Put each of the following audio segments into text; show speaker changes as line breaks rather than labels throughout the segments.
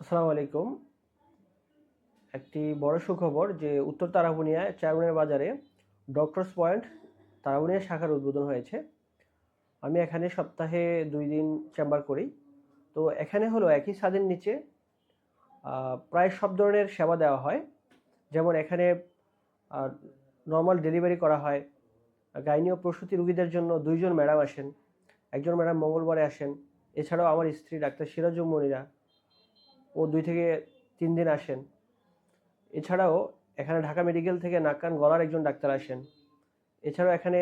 আসসালামু আলাইকুম একটি বড় সুখবর যে উত্তর তারাবুনিয়ায় চেয়ারম্যানের বাজারে ডক্টরস পয়েন্ট তারাবুনিয়া শাখার উদ্বোধন হয়েছে। আমি এখানে সপ্তাহে দুই দিন চেম্বার করি। তো এখানে হলো একই ছাদের নিচে প্রায় সব ধরনের সেবা দেওয়া হয়। যেমন এখানে নর্মাল ডেলিভারি করা হয়। গাইনীয় প্রসূতি রোগীদের জন্য দুইজন ম্যাডাম আসেন। একজন ম্যাডাম মঙ্গলবারে আসেন। এছাড়াও আমার স্ত্রী ডাক্তার সিরাজুম মনিরা ও দুই থেকে তিন দিন আসেন। এছাড়াও এখানে ঢাকা মেডিকেল থেকে নাক কান গলার একজন ডাক্তার আসেন। এছাড়াও এখানে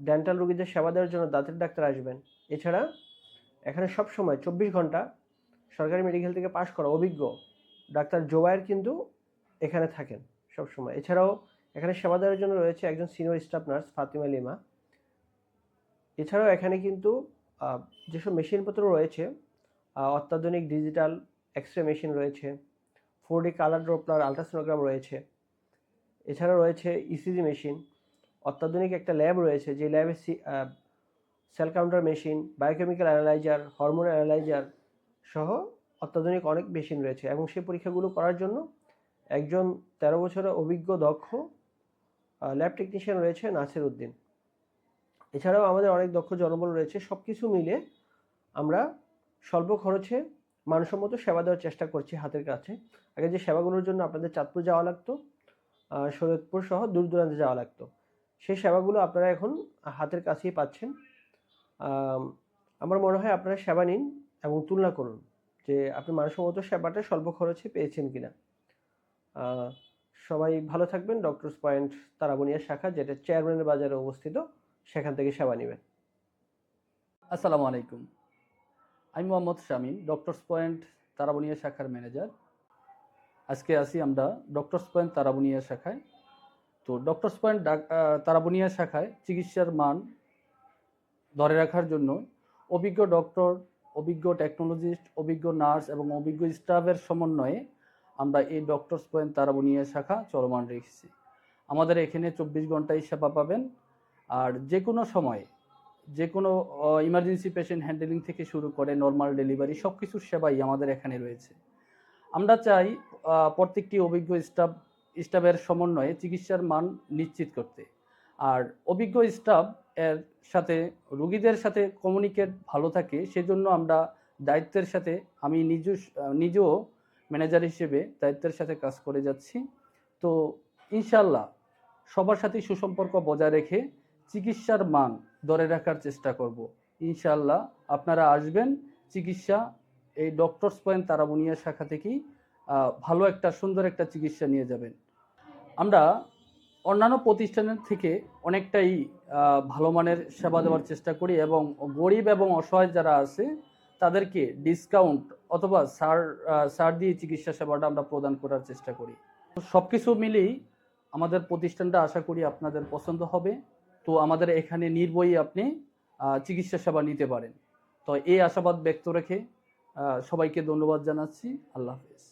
ডেন্টাল রোগীদের সেবা দেওয়ার জন্য দাঁতের ডাক্তার আসবেন। এছাড়া এখানে সব সময় চব্বিশ ঘণ্টা সরকারি মেডিকেল থেকে পাশ করা অভিজ্ঞ ডাক্তার জোবায়ের কিন্তু এখানে থাকেন সব সময়। এছাড়াও এখানে সেবা দেওয়ার জন্য রয়েছে একজন senior staff nurse Fatima Lima. এছাড়াও এখানে কিন্তু যেসব মেশিনপত্র রয়েছে অত্যাধুনিক ডিজিটাল এক্স রে মেশিন রয়েছে four D colour doppler ultrasonogram রয়েছে, এছাড়া রয়েছে ইসিজি মেশিন অত্যাধুনিক একটা ল্যাব রয়েছে যে ল্যাবে cell counter machine biochemical analyser hormone analyser সহ অত্যাধুনিক অনেক মেশিন রয়েছে এবং সেই পরীক্ষাগুলো করার জন্য একজন তেরো বছরের অভিজ্ঞ, দক্ষ ল্যাব টেকনিশিয়ান রয়েছে নাসির উদ্দিন। এছাড়াও আমাদের অনেক দক্ষ জনবল রয়েছে সব কিছু মিলে আমরা স্বল্প খরচে মানসম্মত সেবা দেওয়ার চেষ্টা করছি হাতের কাছে। আগে যে সেবাগুলোর জন্য আপনাদের চাঁদপুর যাওয়া লাগতো শরীয়তপুর সহ দূর দূরান্তে যাওয়া লাগতো। সেই সেবাগুলো আপনারা এখন হাতের কাছেই পাচ্ছেন। আমার মনে হয় আপনারা সেবা নিন এবং তুলনা করুন যে আপনি মানসম্মত সেবাটা স্বল্প খরচে পেয়েছেন কিনা। সবাই ভালো থাকবেন। ডক্টরস পয়েন্ট তারাবনিয়া শাখা, যেটা চেয়ারম্যানের বাজারে অবস্থিত, সেখান থেকে সেবা নেবেন।
আসসালামু আলাইকুম। আমি মোহাম্মদ শামীম ডক্টরস পয়েন্ট তারাবনিয়া শাখার ম্যানেজার আজকে আসি আমরা ডক্টরস পয়েন্ট তারাবনিয়া শাখায়। তো ডক্টরস পয়েন্ট তারাবনিয়া শাখায় চিকিৎসার মান ধরে রাখার জন্য অভিজ্ঞ ডক্টর অভিজ্ঞ টেকনোলজিস্ট অভিজ্ঞ নার্স এবং অভিজ্ঞ স্টাফের সমন্বয়ে আমরা এই ডক্টরস পয়েন্ট তারাবনিয়া শাখা চলমান রেখেছি। আমাদের এখানে চব্বিশ ঘন্টায় সেবা পাবেন। আর যে কোনো সময় যে কোনো ইমার্জেন্সি পেশেন্ট হ্যান্ডেলিং থেকে শুরু করে নর্মাল ডেলিভারি সব কিছুর সেবাই আমাদের এখানে রয়েছে। আমরা চাই প্রত্যেকটি অভিজ্ঞ স্টাফ স্টাফের সমন্বয়ে চিকিৎসার মান নিশ্চিত করতে। আর অভিজ্ঞ স্টাফ এর সাথে, রুগীদের সাথে কমিউনিকেট ভালো থাকে, সেজন্য আমরা দায়িত্বের সাথে, আমি নিজ, নিজেও ম্যানেজার হিসেবে দায়িত্বের সাথে কাজ করে যাচ্ছি। তো ইনশাল্লাহ সবার সাথেই সুসম্পর্ক বজায় রেখে চিকিৎসার মান ধরে রাখার চেষ্টা করব। ইনশাল্লাহ আপনারা আসবেন, চিকিৎসা, এই ডক্টরস পয়েন্ট তারাবুনিয়া শাখা থেকেই ভালো একটা, সুন্দর একটা চিকিৎসা নিয়ে যাবেন। আমরা অন্যান্য প্রতিষ্ঠানের থেকে অনেকটাই ভালো মানের সেবা দেওয়ার চেষ্টা করি এবং গরিব এবং অসহায় যারা আছে, তাদেরকে ডিসকাউন্ট অথবা সার সার দিয়ে চিকিৎসা সেবাটা আমরা প্রদান করার চেষ্টা করি। সব কিছু মিলেই আমাদের প্রতিষ্ঠানটা আশা করি আপনাদের পছন্দ হবে। তো আমাদের এখানে নির্বয়ী আপনি চিকিৎসা সেবা নিতে পারেন। তো এই আশাবাদ ব্যক্ত রেখে সবাইকে ধন্যবাদ জানাচ্ছি। আল্লাহ হাফেজ।